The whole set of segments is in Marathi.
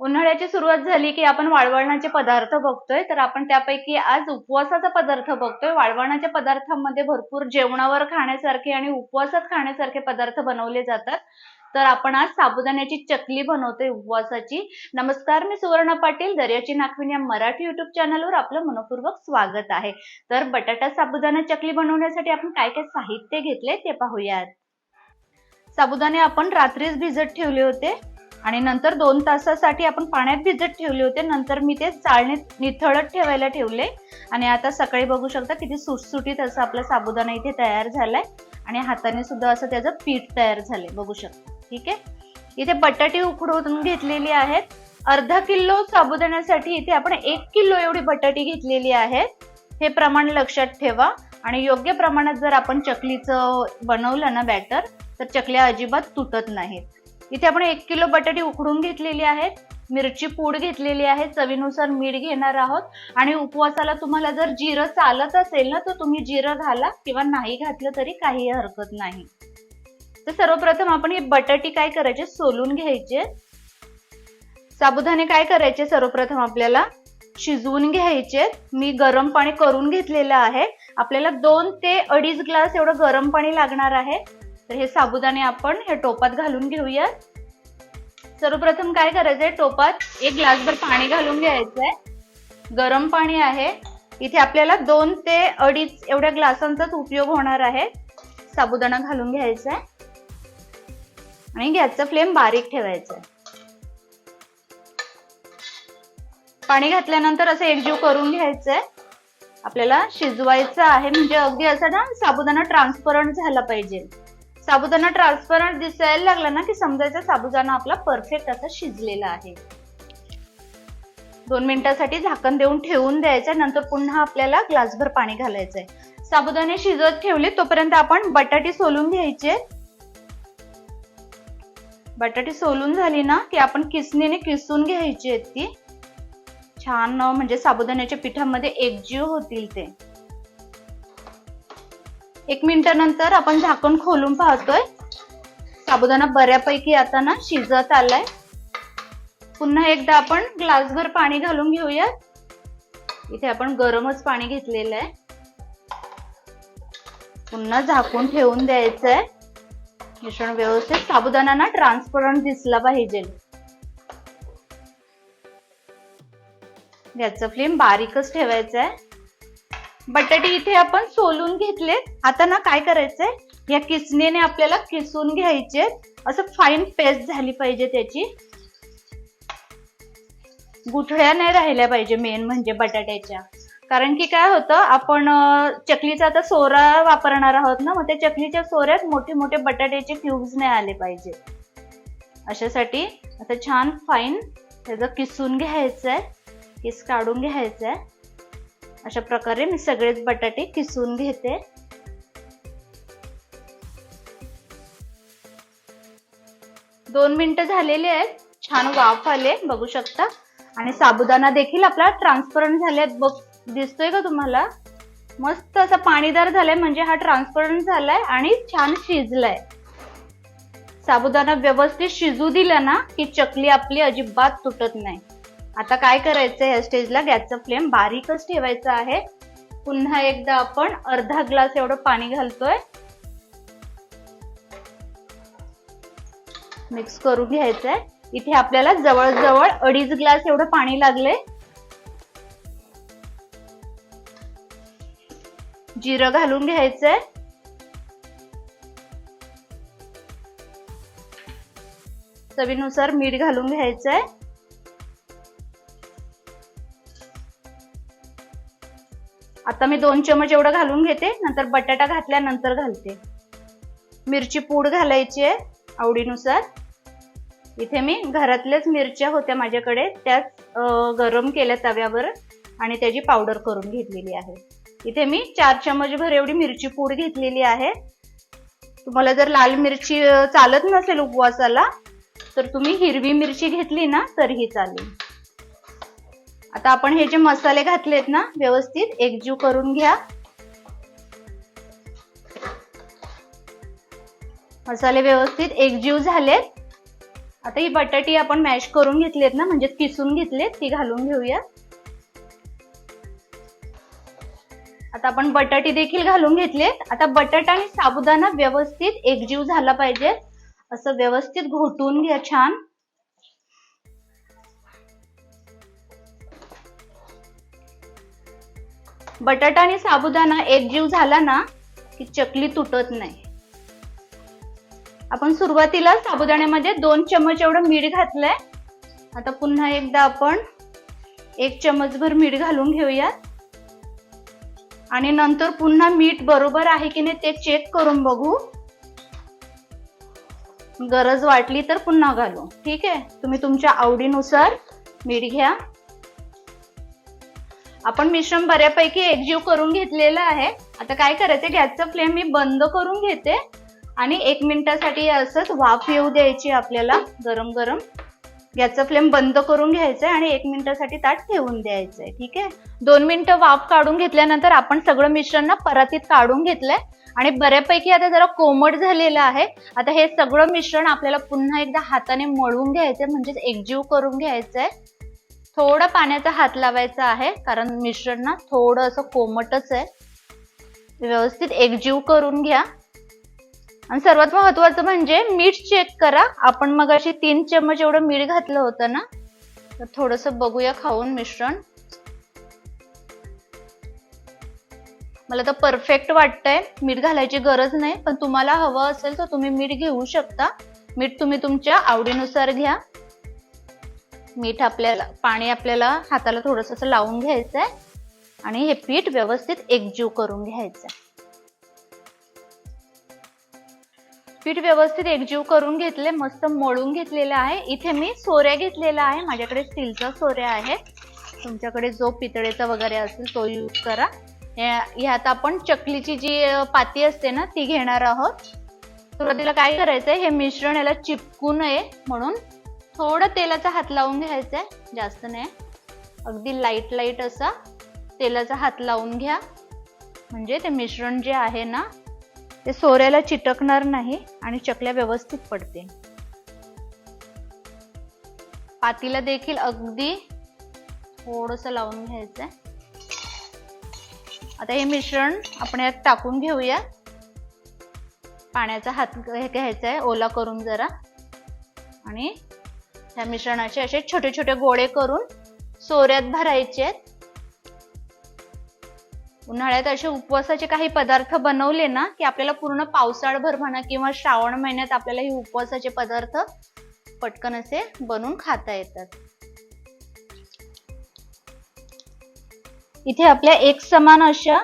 उन्हाळ्याची सुरुवात झाली की आपण वाळवणाचे पदार्थ बघतोय तर आपण त्यापैकी आज उपवासाचा पदार्थ बघतोय. वाळवणाच्या पदार्थांमध्ये भरपूर जेवणावर खाण्यासारखे आणि उपवासात खाण्यासारखे पदार्थ बनवले जातात. तर आपण आज साबुदाण्याची चकली बनवतोय उपवासाची. नमस्कार मी सुवर्णा पाटील दर्याची नाखविन या मराठी युट्यूब चॅनलवर आपलं मनपूर्वक स्वागत आहे. तर बटाटा साबुदाणा चकली बनवण्यासाठी आपण काय काय साहित्य घेतले ते पाहूयात. साबुदाणे आपण रात्रीच भिजत ठेवले होते आणि नंतर दोन तासासाठी आपण पाण्यात भिजत ठेवले होते. नंतर मी ते चाळणीत निथळत ठेवायला ठेवले आणि आता सकाळी बघू शकता किती सुटसुटीत असं आपला साबुदाणा इथे तयार झालाय आणि हाताने सुद्धा असं त्याचं पीठ तयार झालंय. बघू शकता. ठीक आहे? इथे बटाटे उकडून घेतलेली आहेत. अर्धा किलो साबुदाण्यासाठी इथे आपण एक किलो एवढी बटाटी घेतलेली आहेत. हे प्रमाण लक्षात ठेवा. आणि योग्य प्रमाणात जर आपण चकलीचं बनवलं ना बॅटर तर चकल्या अजिबात तुटत नाहीत. इथे आपण एक किलो बटाटी उकडून घेतलेली आहेत. मिरची पूड घेतलेली आहे. चवीनुसार मीठ घेणार आहोत. आणि उपवासाला तुम्हाला जर जिरं चालत असेल ना तर तुम्ही जिरं घाला किंवा नाही घातलं तरी काही हरकत नाही. तर सर्वप्रथम आपण हे बटाटे काय करायचे? सोलून घ्यायचे. साबुदाणे काय करायचे? सर्वप्रथम आपल्याला शिजवून घ्यायचे. मी गरम पाणी करून घेतलेलं आहे. आपल्याला दोन ते अडीच ग्लास एवढं गरम पाणी लागणार आहे. तर हे साबुदाणे आपण हे टोपात घालून घेऊया. सर्वप्रथम काय करायचंय? टोपात एक ग्लासभर पाणी घालून घ्यायचंय. गरम पाणी आहे. इथे आपल्याला दोन ते अडीच एवढ्या ग्लासांचाच उपयोग होणार आहे. साबुदाणा घालून घ्यायचा आहे आणि गॅसचा फ्लेम बारीक ठेवायचा आहे पाणी घातल्यानंतर असं एकजीव करून घ्यायचंय. आपल्याला शिजवायचं आहे म्हणजे अगदी असं ना साबुदाणा ट्रान्सपरंट झाला पाहिजे. साबुदाणा ट्रान्सपरंट दिसायला लागला ना की समजायचं साबुदाणा आपला परफेक्ट असा शिजलेला आहे. दोन मिनिटासाठी झाकण देऊन ठेवून द्यायचं नंतर पुन्हा आपल्याला ग्लासभर पाणी घालायचंय. साबुदाणे शिजत ठेवले तोपर्यंत आपण बटाटे सोलून घ्यायचे. बटाटे सोलून झाली ना की आपण किसणीने किसून घ्यायची आहेत ती. छान म्हणजे साबुदाण्याच्या पिठामध्ये एकजीव होतील ते. एक मिनिटानंतर आपण झाकण खोलून पाहतोय. साबुदाणा बऱ्यापैकी आता ना शिजत आलाय. पुन्हा एकदा आपण ग्लासभर पाणी घालून घेऊया इथे आपण गरमच पाणी घेतलेलं आहे. पुन्हा झाकून ठेवून द्यायचं आहे मिश्रण व्यवस्थित साबुदाणा ना ट्रान्सपरंट दिसला पाहिजे. याचं फ्लेम बारीकच ठेवायचा आहे बटाटे इथे आपण सोलून घेतले आता ना काय करायचंय? या किसणीने आपल्याला किसून घ्यायचे. असं फाईन पेस्ट झाली पाहिजे त्याची. गुठळ्या नाही राहिल्या पाहिजे मेन म्हणजे बटाट्याच्या. कारण की काय होतं आपण चकलीचा आता सोरा वापरणार आहोत ना मग त्या चकलीच्या सोऱ्यात मोठे मोठे बटाट्याचे क्यूब्स नाही आले पाहिजे. अशासाठी आता छान फाईन त्याचं किसून घ्यायचं आहे किस काढून घ्यायचं आहे अशा प्रकारे मी सगळेच बटाटे किसून घेते. दोन मिनिटं झालेले आहेत छान वाफ आले बघू शकता. आणि साबुदाणा देखील आपला ट्रान्सपरंट झाले बघ. दिसतोय का तुम्हाला? मस्त असा पाणीदार झालाय म्हणजे हा ट्रान्सपरंट झालाय आणि छान शिजलाय. साबुदाणा व्यवस्थित शिजू दिला ना की चकली आपली अजिबात तुटत नाही. आता काय करायचं या स्टेजला गॅसचा फ्लेम बारीकच ठेवायचा आहे. पुन्हा एकदा आपण अर्धा ग्लास एवढं पाणी घालतोय. मिक्स करून घ्यायचंय. इथे आपल्याला जवळजवळ अडीच ग्लास एवढं पाणी लागले जिरं घालून घ्यायचंय. चवीनुसार मीठ घालून घ्यायचंय. आता मी दोन चमच एवढं घालून घेते नंतर बटाटा घातल्यानंतर घालते. मिरची पूड घालायची आहे आवडीनुसार. इथे मी घरातल्याच मिरच्या होत्या माझ्याकडे त्याच गरम केल्या तव्यावर आणि त्याची पावडर करून घेतलेली आहे. इथे मी चार चमच भर एवढी मिरची पूड घेतलेली आहे. तुम्हाला जर लाल मिरची चालत नसेल उपवासाला तर तुम्ही हिरवी मिरची घेतली ना तरीही चालेल. आता आपण हे जे मसाले घातलेत ना व्यवस्थित एकजीव करून घ्या. मसाले व्यवस्थित एकजीव झालेत. आता ही बटाटी आपण मॅश करून घेतलेत ना म्हणजे किसून घेतलेत ती घालून घेऊया. आता आपण बटाटे देखील घालून घेतलेत आता बटाटा आणि साबुदाणा व्यवस्थित एकजीव झाला पाहिजे. असं व्यवस्थित घोटून घ्या छान. बटाटा आणि साबुदाणा एकजीव झाला ना की चकली तुटत नाही. आपण सुरुवातीला साबुदाण्यामध्ये दोन चमच एवढं मीठ घातलंय. आता पुन्हा एकदा आपण एक चमचभर मीठ घालून घेऊयात. आणि नंतर पुन्हा मीठ बरोबर आहे की नाही ते चेक करून बघू. गरज वाटली तर पुन्हा घालू. ठीक आहे? तुम्ही तुमच्या आवडीनुसार मीठ घ्या. आपण मिश्रण बऱ्यापैकी एकजीव करून घेतलेलं आहे. आता काय करायचं? गॅसचा फ्लेम मी बंद करून घेते. आणि एक मिनिटासाठी असंच वाफ येऊ द्यायची आपल्याला गरम गरम गॅसचा फ्लेम बंद करून घ्यायचा आहे आणि एक मिनिटासाठी ताट ठेवून द्यायचं आहे ठीक आहे? दोन मिनिटं वाफ काढून घेतल्यानंतर आपण सगळं मिश्रण ना परातीत काढून घेतलंय. आणि बऱ्यापैकी आता जरा कोमट झालेलं आहे. आता हे सगळं मिश्रण आपल्याला पुन्हा एकदा हाताने मळून घ्यायचंय म्हणजेच एकजीव करून घ्यायचंय. थोडं पाण्याचा हात लावायचा आहे कारण मिश्रण ना थोडं असं कोमटच आहे. व्यवस्थित एकजीव करून घ्या. आणि सर्वात महत्वाचं म्हणजे मीठ चेक करा. आपण मग अशी तीन चम्मच एवढं मीठ घातलं होतं ना? तर थोडस बघूया खाऊन मिश्रण. मला तर परफेक्ट वाटतंय. मीठ घालायची गरज नाही पण तुम्हाला हवं असेल तर तुम्ही मीठ घेऊ शकता. मीठ तुम्ही तुमच्या आवडीनुसार घ्या. मीठ आपल्याला पाणी आपल्याला हाताला थोडस लावून लावून घ्यायचंय. आणि हे पीठ व्यवस्थित एकजीव करून घ्यायचंय. पीठ व्यवस्थित एकजीव करून घेतले मस्त मळून घेतलेलं आहे. इथे मी सोऱ्या घेतलेला आहे. माझ्याकडे स्टीलचा सोऱ्या आहे तुमच्याकडे जो पितळेचा वगैरे असेल तो यूज करा. ह्यात आपण चकलीची जी पाती असते ना ती घेणार आहोत. सुरुवातीला काय करायचंय हे मिश्रण याला चिपकू नये म्हणून थोडं तेलाचा हात लावून घ्यायचंय जास्त नाही. अगदी लाइट लाइट असा तेलाचा हात लावून घ्या. म्हणजे ते मिश्रण जे आहे ना ते सोऱ्याला चिटकणार नाही आणि चकल्या व्यवस्थित पडते. पातीला देखील अगदी थोडस लावून घ्यायचंय. आता हे मिश्रण आपण यात टाकून घेऊया. पाण्याचा हात घ्यायचा आहे ओला करून जरा. आणि ह्या मिश्रणाचे असे छोटे छोटे गोळे करून सोऱ्यात भरायचे आहेत. उन्हाळ्यात असे उपवासाचे काही पदार्थ बनवले ना की आपल्याला पूर्ण पावसाळभर म्हणा किंवा श्रावण महिन्यात आपल्याला हे उपवासाचे पदार्थ पटकन असे बनवून खाता येतात. इथे आपल्या एक समान अशा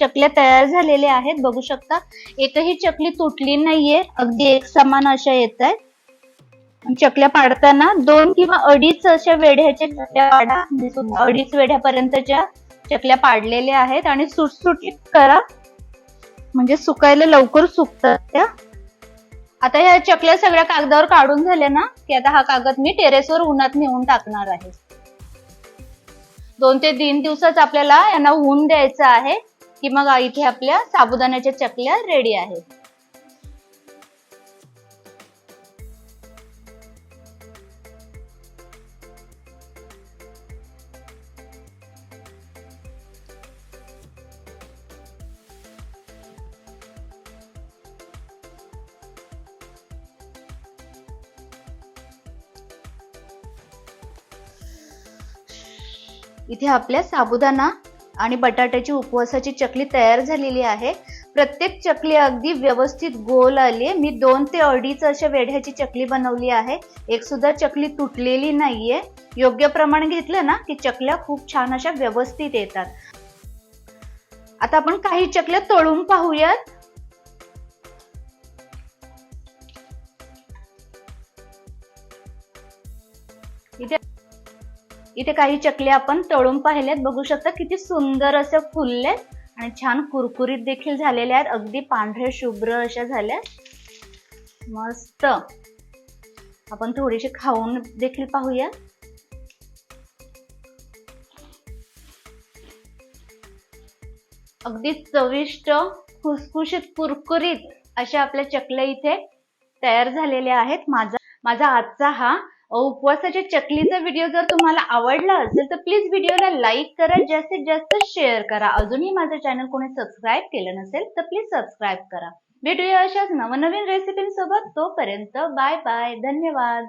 चकल्या तयार झालेल्या आहेत. बघू शकता एकही चकली तुटली नाहीये. अगदी एक समान अशा येत आहेत चकल्या पाडताना दोन किंवा अडीच अशा वेढ्याच्या चकल्या पाडा म्हणजे अडीच वेढ्यापर्यंतच्या चकल्या पाडलेल्या आहेत आणि सुटसुटीत करा. म्हणजे सुकायला लवकर सुकतात त्या. आता ह्या चकल्या सगळ्या कागदावर काढून झाल्या ना की आता हा कागद मी टेरेसवर उन्हात नेऊन टाकणार आहे. दोन ते तीन दिवसाच आपल्याला यांना ऊन द्यायचं आहे की मग इथे आपल्या साबुदाण्याच्या चकल्या रेडी आहेत. इथे आपल्या साबुदाणा आणि बटाट्याची उपवासाची चकली तयार झालेली आहे. प्रत्येक चकली अगदी व्यवस्थित गोल आली मी दोन ते अडीच अशा वेढ्याची चकली बनवली आहे. एक सुद्धा चकली तुटलेली नाहीये. योग्य प्रमाण घेतलं ना की चकल्या खूप छान अशा व्यवस्थित येतात. आता आपण काही चकल्या तळून पाहूयात. इथे इथे काही चकले आपण तळून पाहिलेत बघू शकता किती सुंदर असे फुलले आणि छान कुरकुरीत देखील झालेल्या आहेत. अगदी पांढरे शुभ्र अशा झाल्या. मस्त. आपण थोडीशी खाऊन देखील पाहूया. अगदी चविष्ट खुसखुशीत कुरकुरीत अशा आपल्या चकल्या इथे तयार झालेल्या आहेत. माझा माझा आजचा हा उपवासाच्या चकलीचा व्हिडिओ जर तुम्हाला आवडला असेल तर प्लीज व्हिडिओला लाईक करा जास्तीत जास्त शेअर करा. अजूनही माझं चॅनल कोणी सबस्क्राईब केलं नसेल तर प्लीज सबस्क्राईब करा. भेटूया अशाच नवनवीन रेसिपींसोबत तोपर्यंत बाय बाय धन्यवाद.